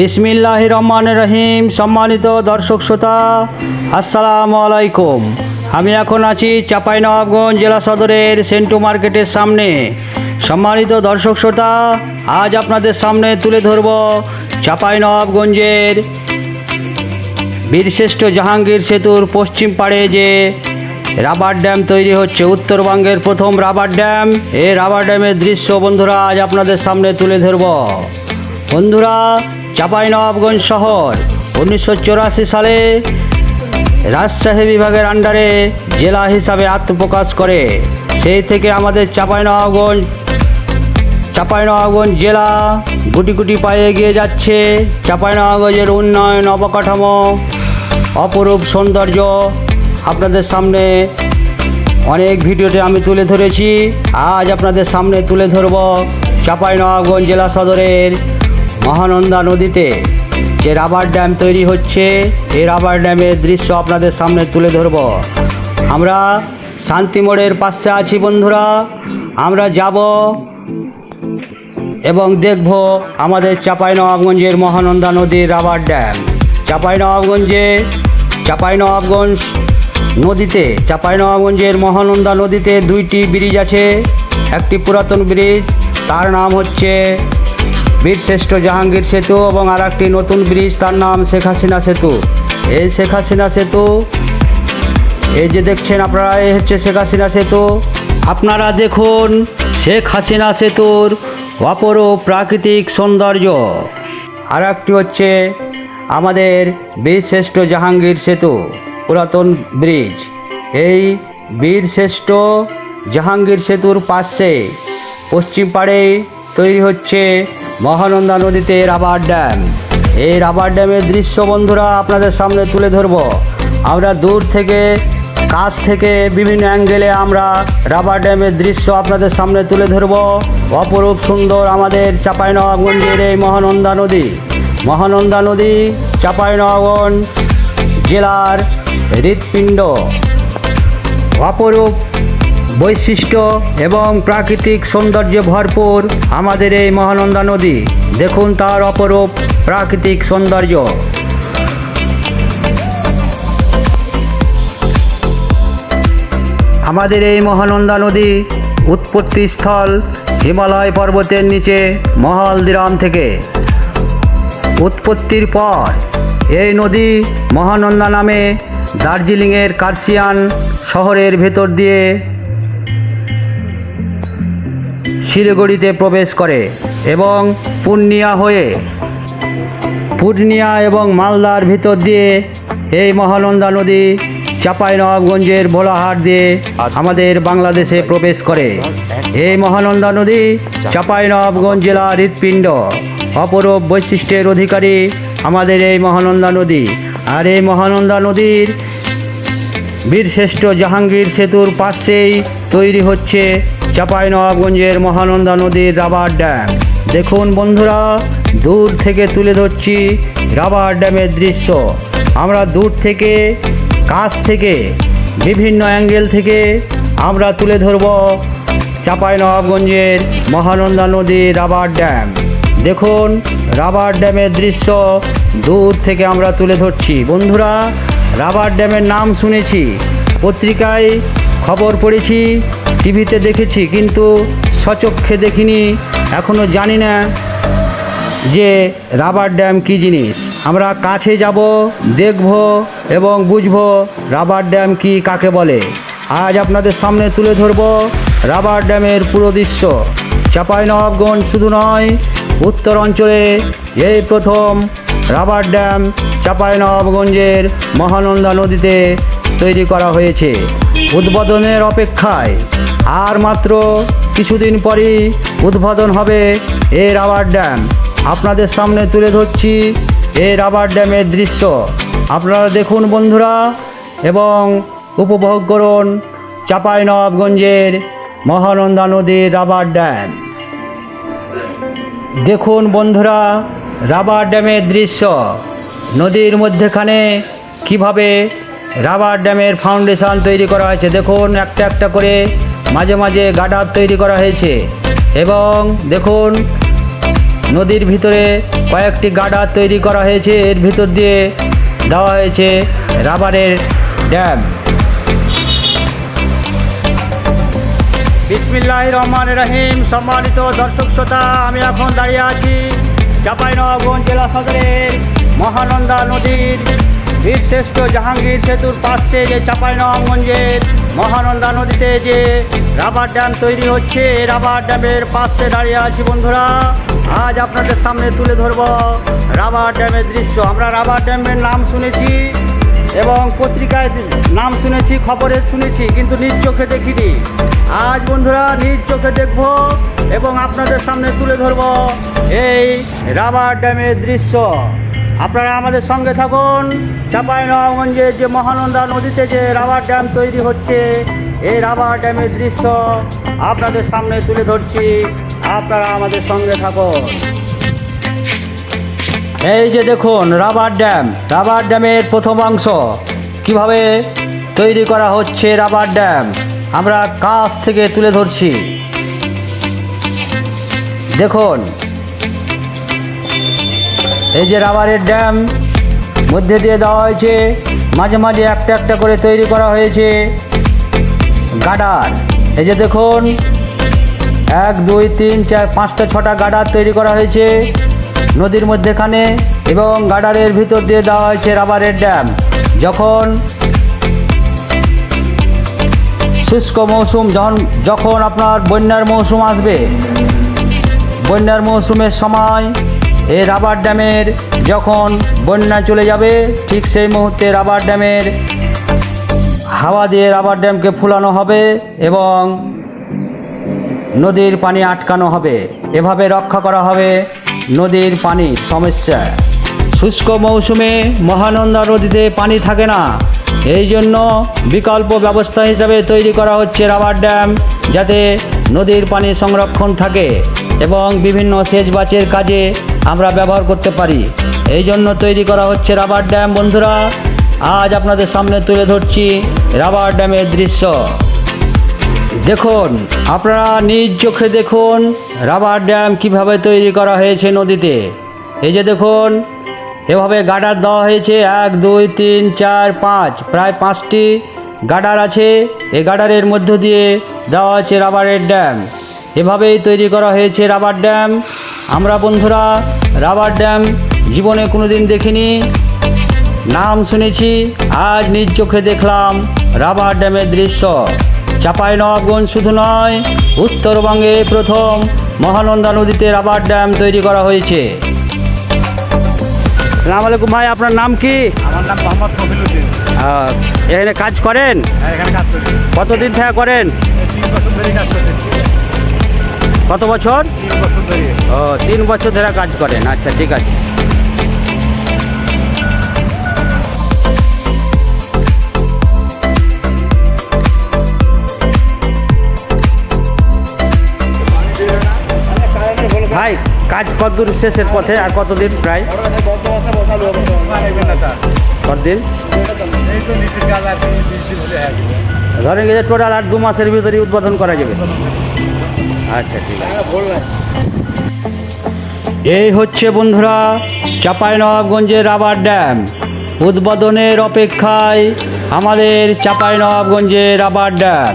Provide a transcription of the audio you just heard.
বিসমিল্লাহ রহমান রহিম সম্মানিত দর্শক শ্রোতা, আসসালামু আলাইকুম। আমি এখন আছি চাঁপাইনবাবগঞ্জ জেলা সদরের সেন্টু মার্কেটের সামনে। সম্মানিত দর্শক শ্রোতা, আজ আপনাদের সামনে তুলে ধরব চাঁপাইনবাবগঞ্জের বীরশ্রেষ্ঠ জাহাঙ্গীর সেতুর পশ্চিম পাড়ে যে রাবার ড্যাম তৈরি হচ্ছে। উত্তরবঙ্গের প্রথম রাবার ড্যাম। এই রাবার ড্যামের দৃশ্য বন্ধুরা, আজ আপনাদের সামনে তুলে ধরব। বন্ধুরা চাঁপাইনবাবগঞ্জ শহর, উনিশশো সালে রাজশাহী বিভাগের আন্ডারে জেলা হিসাবে আত্মপ্রকাশ করে। সেই থেকে আমাদের চাঁপাইনবাবগঞ্জ চাঁপাইনবাবগঞ্জ জেলা গুটি গুটি পায়ে এগিয়ে যাচ্ছে। চাঁপাইনবাবগঞ্জের উন্নয়ন অবকাঠামো, অপরূপ সৌন্দর্য আপনাদের সামনে অনেক ভিডিওতে আমি তুলে ধরেছি। আজ আপনাদের সামনে তুলে ধরব চাঁপাইনবাবগঞ্জ জেলা সদরের মহানন্দা নদীতে যে রাবার ড্যাম তৈরি হচ্ছে, এই রাবার ড্যামের দৃশ্য আপনাদের সামনে তুলে ধরব। আমরা শান্তি মোড়ের পাশে আছি বন্ধুরা। আমরা যাব এবং দেখব আমাদের চাঁপাইনবাবগঞ্জের মহানন্দা নদীর রাবার ড্যাম। চাঁপাইনবাবগঞ্জে, চাঁপাইনবাবগঞ্জ নদীতে, চাঁপাইনবাবগঞ্জের মহানন্দা নদীতে দুইটি ব্রিজ আছে। একটি পুরাতন ব্রিজ, তার নাম হচ্ছে বীরশ্রেষ্ঠ জাহাঙ্গীর সেতু এবং আর একটি নতুন ব্রিজ, তার নাম শেখ হাসিনা সেতু। এই শেখ হাসিনা সেতু, এই যে দেখছেন আপনারা, এই হচ্ছে শেখ হাসিনা সেতু। আপনারা দেখুন শেখ হাসিনা সেতুর অপরূপ প্রাকৃতিক সৌন্দর্য। আর একটি হচ্ছে আমাদের বীরশ্রেষ্ঠ জাহাঙ্গীর সেতু, পুরাতন ব্রিজ। এই বীরশ্রেষ্ঠ জাহাঙ্গীর সেতুর পাশে পশ্চিম পাড়ে তৈরি হচ্ছে মহানন্দা নদীতে রাবার ড্যাম। এই রাবার ড্যামের দৃশ্য বন্ধুরা আপনাদের সামনে তুলে ধরব। আমরা দূর থেকে, কাছ থেকে বিভিন্ন অ্যাঙ্গেলে আমরা রাবার ড্যামের দৃশ্য আপনাদের সামনে তুলে ধরব। অপরূপ সুন্দর আমাদের চাঁপাইনবাবগঞ্জের এই মহানন্দা নদী। মহানন্দা নদী চাঁপাইনবাবগঞ্জ জেলার হৃৎপিণ্ড। অপরূপ বৈশিষ্ট্য এবং প্রাকৃতিক সৌন্দর্যে ভরপুর আমাদের এই মহানন্দা নদী। দেখুন তার অপরূপ প্রাকৃতিক সৌন্দর্য। আমাদের এই মহানন্দা নদী উৎপত্তি স্থল হিমালয় পর্বতের নিচে মহলদিরাম থেকে। উৎপত্তির পর এই নদী মহানন্দা নামে দার্জিলিংয়ের কার্সিয়ান শহরের ভেতর দিয়ে শিলিগুড়িতে প্রবেশ করে এবং পূর্ণিয়া হয়ে পূর্ণিয়া এবং মালদার ভিতর দিয়ে এই মহানন্দা নদী চাঁপাইনবাবগঞ্জের ভোলাহাট দিয়ে আমাদের বাংলাদেশে প্রবেশ করে। এই মহানন্দা নদী চাঁপাইনবাবগঞ্জ জেলার হৃৎপিণ্ড। অপরূপ বৈশিষ্ট্যের অধিকারী আমাদের এই মহানন্দা নদী। আর এই মহানন্দা নদীর বীরশ্রেষ্ঠ জাহাঙ্গীর সেতুর পাশেই তৈরি হচ্ছে চাঁপাইনবাবগঞ্জের মহানন্দা নদীর রাবার ড্যাম। দেখুন বন্ধুরা, দূর থেকে তুলে ধরছি রাবার ড্যামের দৃশ্য। আমরা দূর থেকে, কাছ থেকে, বিভিন্ন অ্যাঙ্গেল থেকে আমরা তুলে ধরব চাঁপাইনবাবগঞ্জের মহানন্দা নদীর রাবার ড্যাম। দেখুন রাবার ড্যামের দৃশ্য, দূর থেকে আমরা তুলে ধরছি। বন্ধুরা, রাবার ড্যামের নাম শুনেছি। পত্রিকায় খবর পড়েছি, টিভিতে দেখেছি, কিন্তু সচক্ষে দেখিনি এখনও জানি না যে রাবার ড্যাম কী জিনিস। আমরা কাছে যাব, দেখব এবং বুঝব রাবার ড্যাম কি কাকে বলে। আজ আপনাদের সামনে তুলে ধরব রাবার ড্যামের পুরো দৃশ্য। চাঁপাইনবাবগঞ্জ শুধু নয়, উত্তর অঞ্চলে এই প্রথম রাবার ড্যাম চাঁপাইনবাবগঞ্জের মহানন্দা নদীতে তৈরি করা হয়েছে। উদ্বোধনের অপেক্ষায়। আর মাত্র কিছুদিন পরই উদ্বোধন হবে এই রাবার ড্যাম। আপনাদের সামনে তুলে ধরছি এ রাবার ড্যামের দৃশ্য। আপনারা দেখুন বন্ধুরা, এবং উপভোগ করুন চাঁপাইনবাবগঞ্জের মহানন্দা নদীর রাবার ড্যাম। দেখুন বন্ধুরা, রাবার ড্যামের দৃশ্য। নদীর মধ্যেখানে কীভাবে রাবার ড্যামের ফাউন্ডেশন তৈরি করা হয়েছে। দেখুন, একটা একটা করে মাঝে মাঝে গাডার তৈরি করা হয়েছে। এবং দেখুন, নদীর ভিতরে কয়েকটি গাডার তৈরি করা হয়েছে। এর ভিতর দিয়ে দেওয়া হয়েছে রাবারের ড্যাম। বিসমিল্লাহ রহমান রহিম। সম্মানিত দর্শক শ্রোতা, আমি এখন দাঁড়িয়ে আছি চাঁপাইনবাবগঞ্জ জেলা সদরের মহানন্দা নদীর বীরশ্রেষ্ঠ জাহাঙ্গীর সেতুর পাশে যে চাঁপাইনবাবগঞ্জের মহানন্দা নদীতে যে রাবার ড্যাম তৈরি হচ্ছে, রাবার ড্যামের পাশে দাঁড়িয়ে আছি বন্ধুরা। আজ আপনাদের সামনে তুলে ধরব রাবার ড্যামের দৃশ্য। আমরা রাবার ড্যামের নাম শুনেছি এবং পত্রিকায় নাম শুনেছি, খবরে শুনেছি, কিন্তু নিজ চোখে দেখিনি। আজ বন্ধুরা নিজ চোখে দেখব এবং আপনাদের সামনে তুলে ধরব এই রাবার ড্যামের দৃশ্য। আপনারা আমাদের সঙ্গে থাকুন। চাঁপাইনবাবগঞ্জের যে মহানন্দা নদীতে যে রাবার ড্যাম তৈরি হচ্ছে, এই রাবার ড্যামের দৃশ্য আপনাদের সামনে তুলে ধরছি। আপনারা আমাদের সঙ্গে থাকুন। এই যে দেখুন, রাবার ড্যাম। রাবার ড্যামের প্রথম অংশ। কীভাবে তৈরি করা হচ্ছে রাবার ড্যাম? আমরা কাছ থেকে তুলে ধরছি। দেখুন এই যে রাবারের ড্যাম, মধ্যে দিয়ে দেওয়া হয়েছে। মাঝে মাঝে একটা একটা করে তৈরি করা হয়েছে। গাডার। এই যে দেখুন, এক, দুই, তিন, চার, পাঁচটা, ছটা গাডার তৈরি করা হয়েছে নদীর মধ্যেখানে এবং গাডারের ভিতর দিয়ে দেওয়া হয়েছে রাবারের ড্যাম। যখন শুষ্ক মৌসুম, যখন যখন আপনার বন্যার মৌসুম আসবে, বন্যার মৌসুমের সময় এই রাবার ড্যামের যখন বন্যা চলে যাবে, ঠিক সেই মুহূর্তে রাবার ড্যামের হাওয়া দিয়ে রাবার ড্যামকে ফুলানো হবে এবং নদীর পানি আটকানো হবে। এভাবে রক্ষা করা হবে নদীর পানি সমস্যা। শুষ্ক মৌসুমে মহানন্দা নদীতে পানি থাকে না। এই জন্য বিকল্প ব্যবস্থা হিসাবে তৈরি করা হচ্ছে রাবার ড্যাম যাতে নদীর পানি সংরক্ষণ থাকে। এবং বিভিন্ন সেচ বাচের কাজে আমরা ব্যবহার করতে পারি। এই জন্য তৈরি করা হচ্ছে রাবার ড্যাম। বন্ধুরা, আজ আপনাদের সামনে তুলে ধরছি রাবার ড্যামের দৃশ্য। দেখুন, আপনারা নিজ চোখে দেখুন রাবার ড্যাম কীভাবে তৈরি করা হয়েছে নদীতে। এই যে দেখুন, এভাবে গাডার দেওয়া হয়েছে। এক, দুই, তিন, চার, পাঁচ, প্রায় পাঁচটি গাডার আছে। এই গাডারের মধ্য দিয়ে দেওয়া আছে রাবারের ড্যাম। এভাবেই তৈরি করা হয়েছে রাবার ড্যাম। আমরা বন্ধুরা রাবার ড্যাম জীবনে কোনো দিন দেখিনি। নাম শুনেছি আজ নিজ চোখে দেখলাম রাবার ড্যামের দৃশ্য। চাঁপাইনবাবগঞ্জ শুধু নয় উত্তরবঙ্গে প্রথম মহানন্দা নদীতে রাবার ড্যাম তৈরি করা হয়েছে। সালাম আলাইকুম ভাই আপনার নাম কি? আমার নাম মোহাম্মদ কবিলুদ্দিন এখানে কাজ করেন? এখানে কাজ করছি। কতদিন থেকে করেন? কাজ করতেছি। কত বছর? ও, তিন বছর ধরে কাজ করেন। আচ্ছা ঠিক আছে। ভাই, কাজ কতদূর শেষের পথে আর কতদিন প্রায়? কতদিন? ধরেন গেছে টোটাল আর দু মাসের ভিতরে উদ্বোধন করা যাবে। আচ্ছা ঠিক আছে। এই হচ্ছে বন্ধুরা চাঁপাইনবাবগঞ্জের রাবার ড্যাম। উদ্বোধনের অপেক্ষায় আমাদের চাঁপাইনবাবগঞ্জের রাবার ড্যাম।